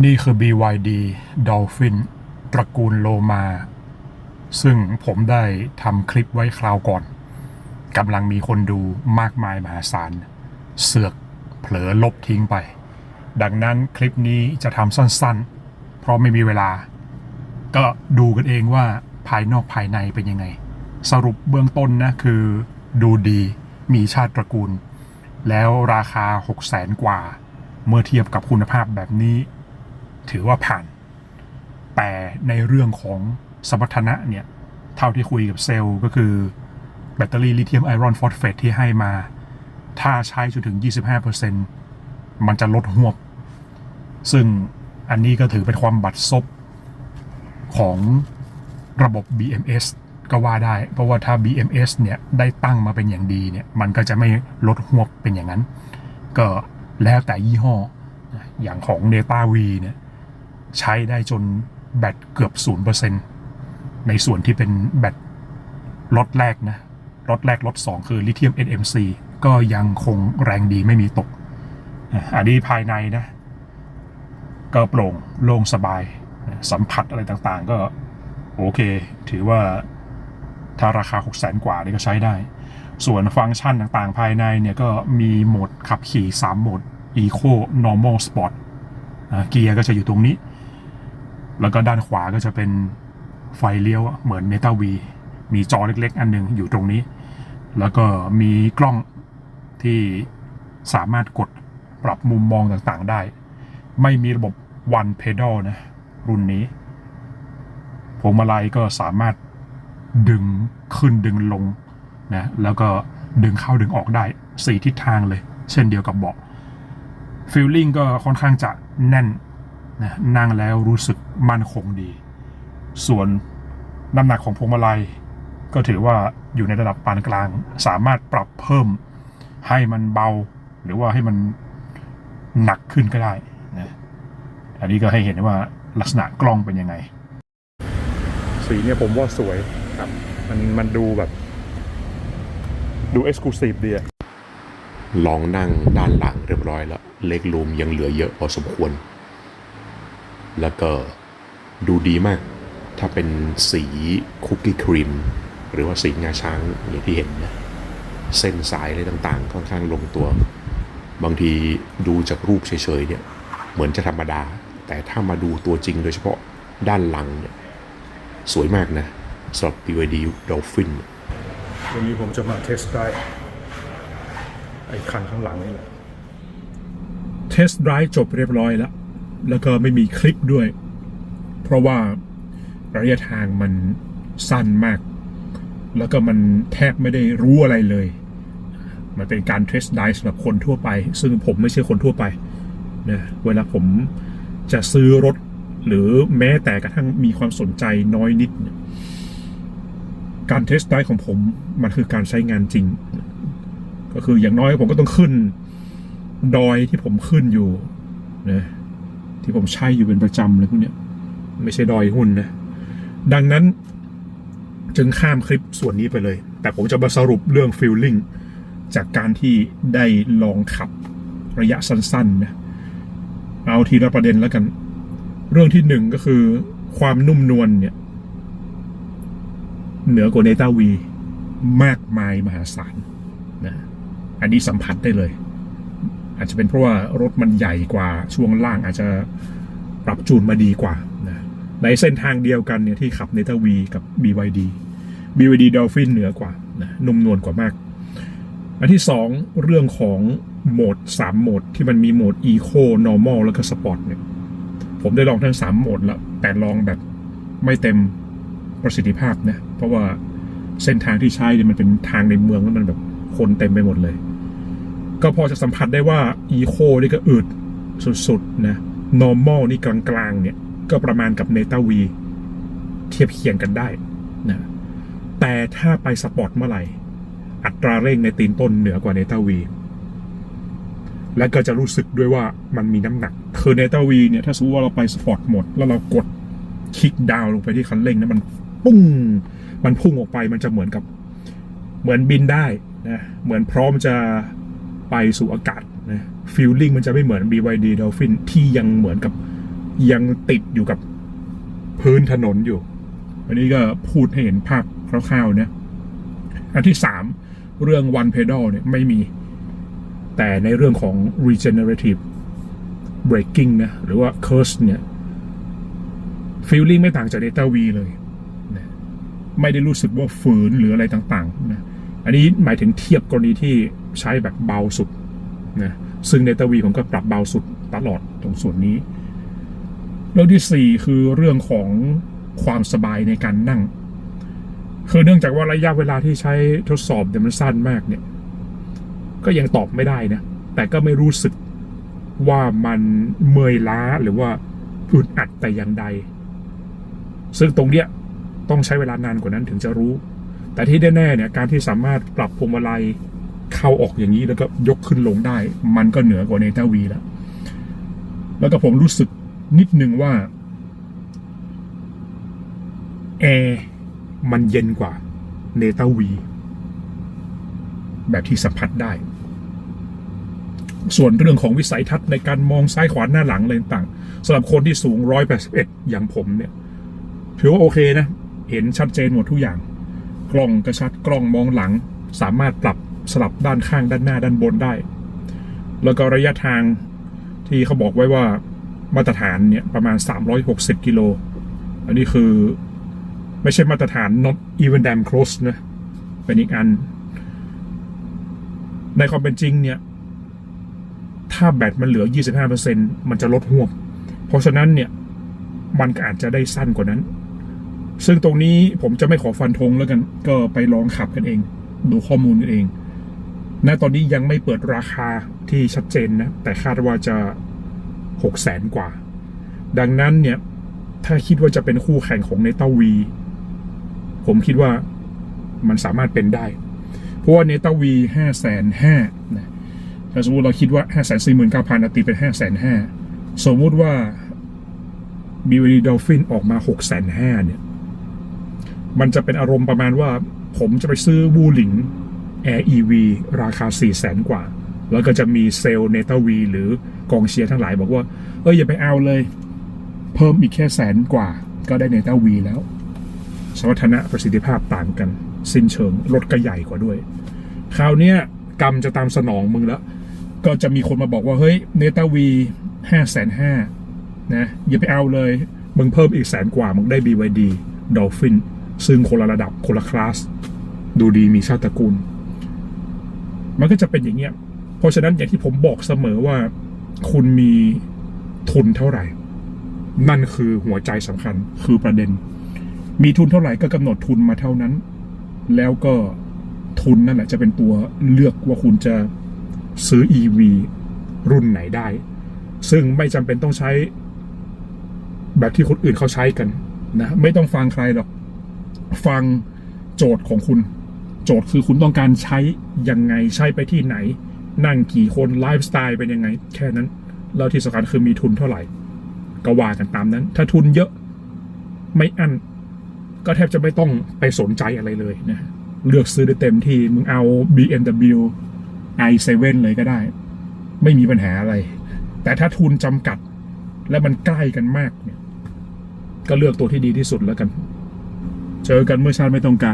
นี่คือ BYD Dolphin ตระกูลโลมา ซึ่งผมได้ทำคลิปไว้คราวก่อนกำลังมีคนดูมากมายมหาศาล เสือกเผลอลบทิ้งไป ดังนั้นคลิปนี้จะทำสั้นๆ เพราะไม่มีเวลา ก็ดูกันเองว่าภายนอกภายในเป็นยังไง สรุปเบื้องต้นนะคือดูดีมีชาติตระกูล แล้วราคา 6 0แสนกว่า เมื่อเทียบกับคุณภาพแบบนี้ ถือว่าผ่าน แต่ในเรื่องของสมรรถนะเนี่ย เท่าที่คุยกับเซลล์ก็คือแบตเตอรี่ลิเธียมไอรอนฟอสเฟตที่ให้มา ถ้าใช้จนถึง 25%มันจะลดหวบ ซึ่งอันนี้ก็ถือเป็นความบัดซบของระบบ BMS ก็ว่าได้ เพราะว่าถ้า BMS เนี่ย ได้ตั้งมาเป็นอย่างดีเนี่ย มันก็จะไม่ลดหวบเป็นอย่างนั้น ก็แล้วแต่ยี่ห้อ อย่างของ Data V เนี่ย ใช้ได้จนแบตเกือบ0%ในส่วนที่เป็นแบตรถแรกนะรถแรกรถ2คือลิเธียม NMC ก็ยังคงแรงดีไม่มีตก อันนี้ภายในนะ ก็โปร่งโล่งสบายสัมผัสอะไรต่างๆ ก็โอเค ถือว่าถ้าราคา 6 0 0 0 0 กว่านี่ก็ใช้ได้ ส่วนฟังก์ชันต่างๆ ภายในเนี่ยก็มีโหมดขับขี่ 3 โหมด Eco Normal Sport อะเกียร์ก็จะอยู่ตรงนี้ แล้วก็ด้านขวาก็จะเป็นไฟเลี้ยวเหมือน Meta V มีจอเล็กๆ อันหนึงอยู่ตรงนี้ แล้วก็มีกล้องที่สามารถกดปรับมุมมองต่างๆได้ ไม่มีระบบ one pedal นะ รุ่นนี้พวงมาลัยก็สามารถดึงขึ้นดึงลงนะแล้วก็ดึงเข้าดึงออกได้สี่ทิศทางเลย เช่นเดียวกับเบาะฟีลลิ่งก็ค่อนข้างจะแน่น นะนั่งแล้วรู้สึกมั่นคงดี ส่วนน้ำหนักของพวงมาลัย ก็ถือว่าอยู่ในระดับปานกลาง สามารถปรับเพิ่มให้มันเบา หรือว่าให้มันหนักขึ้นก็ได้นะอันนี้ก็ให้เห็นว่าลักษณะกล้องเป็นยังไง สีเนี่ยผมว่าสวยครับ มันมันดูแบบ ดูเอ็กซ์คลูซีฟดีอะลองนั่งด้านหลังเรียบร้อยแล้ว เล็กลูมยังเหลือเยอะพอสมควร แล้วก็ดูดีมาก ถ้าเป็นสีคุกกี้ครีม หรือว่าสีงาช้างอย่างที่เห็นนะเส้นสายอะไรต่างๆ ค่อนข้างลงตัว บางทีดูจากรูปเฉยๆเนี่ยเหมือนจะธรรมดา แต่ถ้ามาดูตัวจริงโดยเฉพาะด้านหลังเนี่ยสวยมากนะสำหรับ BYD Dolphin วันนี้ผมจะมาเทสไดร์ไอ้คันข้างหลังนี่แหละ เทสไดร์จบเรียบร้อยแล้ว แล้วก็ไม่มีคลิปด้วย เพราะว่าระยะทางมันสั้นมาก แล้วก็มันแทบไม่ได้รู้อะไรเลย มันเป็นการเทสไดรฟ์สำหรับคนทั่วไป ซึ่งผมไม่ใช่คนทั่วไปนะเวลาผมจะซื้อรถ หรือแม้แต่กระทั่งมีความสนใจน้อยนิด การเทสไดรฟ์ของผมมันคือการใช้งานจริง ก็คืออย่างน้อยผมก็ต้องขึ้น ดอยที่ผมขึ้นอยู่นะ ที่ผมใช้อยู่เป็นประจำเลยพวกเนี้ยไม่ใช่ดอยหุ้นนะ ดังนั้นจึงข้ามคลิปส่วนนี้ไปเลย แต่ผมจะมาสรุปเรื่องฟิลลิ่งจากการที่ได้ลองขับระยะสั้นๆนะเอาทีละประเด็นแล้วกัน เรื่องที่หนึ่งก็คือความนุ่มนวลเนี่ย เหนือกว่าเนต้าวี มากมายมหาศาลนะอันนี้สัมผัสได้เลย อาจจะเป็นเพราะว่ารถมันใหญ่กว่าช่วงล่างอาจจะปรับจูนมาดีกว่านะในเส้นทางเดียวกันเนี่ยที่ขับเนต้าวีกับ BYD BYD Dolphin เหนือกว่านะนุ่มนวลกว่ามาก อันที่สองเรื่องของโหมด 3 โหมดที่มันมีโหมด Eco Normal แล้วก็ Sport เนี่ยผมได้ลองทั้ง 3 โหมดแล้วแต่ลองแบบไม่เต็มประสิทธิภาพนะเพราะว่าเส้นทางที่ใช้เนี่ยมันเป็นทางในเมืองแล้วมันแบบคนเต็มไปหมดเลย ก็พอจะสัมผัสได้ว่า Eco นี่ก็อืดสุดๆนะ Normal นี่กลางๆเนี่ย ก็ประมาณกับ Neta V เทียบเคียงกันได้นะแต่ถ้าไปสปอร์ตเมื่อไหร่ อัตราเร่งในตีนต้นเหนือกว่าเนต้าวีและก็จะรู้สึกด้วยว่ามันมีน้ำหนัก คือเนต้าวีเนี่ยถ้าสมมติว่าเราไปสปอร์ตโหมด แล้วเรากดคลิกดาวน์ลงไปที่คันเร่งนะมันปุ้ง มันพุ่งออกไปมันจะเหมือนกับ เหมือนบินได้นะเหมือนพร้อมจะ ไปสู่อากาศนะฟีลลิ่งมันจะไม่เหมือน BYD Dolphin ที่ยังเหมือนกับยังติดอยู่กับพื้นถนนอยู่ อันนี้ก็พูดให้เห็นภาพคร่าวๆนะอันที่สามเรื่อง one pedal เนี่ยไม่มี แต่ในเรื่องของ regenerative braking นะ หรือว่า curse เนี่ย feeling ไม่ต่างจาก Data V เลยนะไม่ได้รู้สึกว่าฝืนหรืออะไรต่างๆนะ อันนี้หมายถึงเทียบกรณีที่ใช้แบบเบาสุดนะซึ่ง Data V ผมก็ปรับเบาสุดตลอดตรงส่วนนี้ เรื่องที่สี่คือเรื่องของความสบายในการนั่ง คือเนื่องจากว่าระยะเวลาที่ใช้ทดสอบเนี่ยมันสั้นมากเนี่ย ก็ยังตอบไม่ได้นะ แต่ก็ไม่รู้สึกว่ามันเมื่อยล้าหรือว่าอึดอัดแต่อย่างใด ซึ่งตรงเนี้ยต้องใช้เวลานานกว่านั้นถึงจะรู้ แต่ที่แน่ๆเนี่ยการที่สามารถปรับพวงมาลัยเข้าออกอย่างนี้แล้วก็ยกขึ้นลงได้ มันก็เหนือกว่าเนต้าวีแล้วแล้วก็ผมรู้สึกนิดนึงว่าแอร์มันเย็นกว่าเนต้าวีแบบที่สัมผัสได้ ส่วนเรื่องของวิสัยทัศน์ในการมองซ้ายขวาหน้าหลังอะไรต่างสำหรับคนที่สูง 181 อย่างผมเนี่ย ถือว่าโอเคนะ เห็นชัดเจนหมดทุกอย่าง กล้องกระชัดกล้องมองหลัง สามารถปรับสลับด้านข้างด้านหน้าด้านบนได้ แล้วก็ระยะทางที่เขาบอกไว้ว่ามาตรฐานเนี่ยประมาณ 360 กิโล อันนี้คือไม่ใช่มาตรฐาน not even damn close นะ เป็นอีกอัน ในความเป็นจริงเนี่ย ถ้าแบตมันเหลือ 25%มันจะลดห่วง เพราะฉะนั้นเนี่ย มันก็อาจจะได้สั้นกว่านั้น ซึ่งตรงนี้ผมจะไม่ขอฟันธงแล้วกัน ก็ไปลองขับกันเอง ดูข้อมูลกันเองณตอนนี้ยังไม่เปิดราคาที่ชัดเจนนะ แต่คาดว่าจะ6 0แสนกว่า ดังนั้นเนี่ย ถ้าคิดว่าจะเป็นคู่แข่งของเนต้าวีผมคิดว่ามันสามารถเป็นได้ เพราะว่าเนต้าวีห้าแสนห้านะถ้าสมมติเราคิดว่าห้าแสนสี่หมื่นเก้าพันตีเป็นห้าแสนห้าสมมุติว่า BYD Dolphin ออกมา6 5 0 0 0เนี่ย มันจะเป็นอารมณ์ประมาณว่า ผมจะไปซื้อบูหลิง Air EV ราคา 4 0 0 0 0 0กว่า แล้วก็จะมีเซลล์เนตาวีหรือกองเชียร์ทั้งหลายบอกว่า เอออย่าไปเอาเลย เพิ่มอีกแค่แสนกว่า ก็ได้เนตาวีแล้ว สมรรถนะประสิทธิภาพต่างกัน สิ้นเชิงรถก็ใหญ่กว่าด้วย คราวเนี้ยกรรมจะตามสนองมึงแล้ว ก็จะมีคนมาบอกว่า เฮ้ยเนตาวีห้าแสนห้านะอย่าไปเอาเลย มึงเพิ่มอีกแสนกว่ามึงได้ BYD Dolphin ซึ่งคนละระดับคนละคลาส ดูดีมีชาติตระกูล มันก็จะเป็นอย่างเงี้ย เพราะฉะนั้นอย่างที่ผมบอกเสมอว่า คุณมีทุนเท่าไหร่ นั่นคือหัวใจสำคัญคือประเด็น มีทุนเท่าไหร่ก็กำหนดทุนมาเท่านั้น แล้วก็ทุนนั่นแหละจะเป็นตัวเลือกว่าคุณจะซื้อ EV รุ่นไหนได้ ซึ่งไม่จำเป็นต้องใช้แบบที่คนอื่นเขาใช้กันนะ ไม่ต้องฟังใครหรอก ฟังโจทย์ของคุณ โจทย์คือคุณต้องการใช้ยังไงใช้ไปที่ไหน นั่งกี่คนไลฟ์สไตล์เป็นยังไง แค่นั้น แล้วที่สำคัญคือมีทุนเท่าไหร่ ก็ว่ากันตามนั้น ถ้าทุนเยอะไม่อั้นก็แทบจะไม่ต้องไปสนใจอะไรเลยนะเลือกซื้อได้เต็มที่มึงเอา BMW i7 เลยก็ได้ ไม่มีปัญหาอะไร แต่ถ้าทุนจำกัดและมันใกล้กันมากเนี่ย ก็เลือกตัวที่ดีที่สุดแล้วกัน เจอกันเมื่อชาติไม่ต้องการ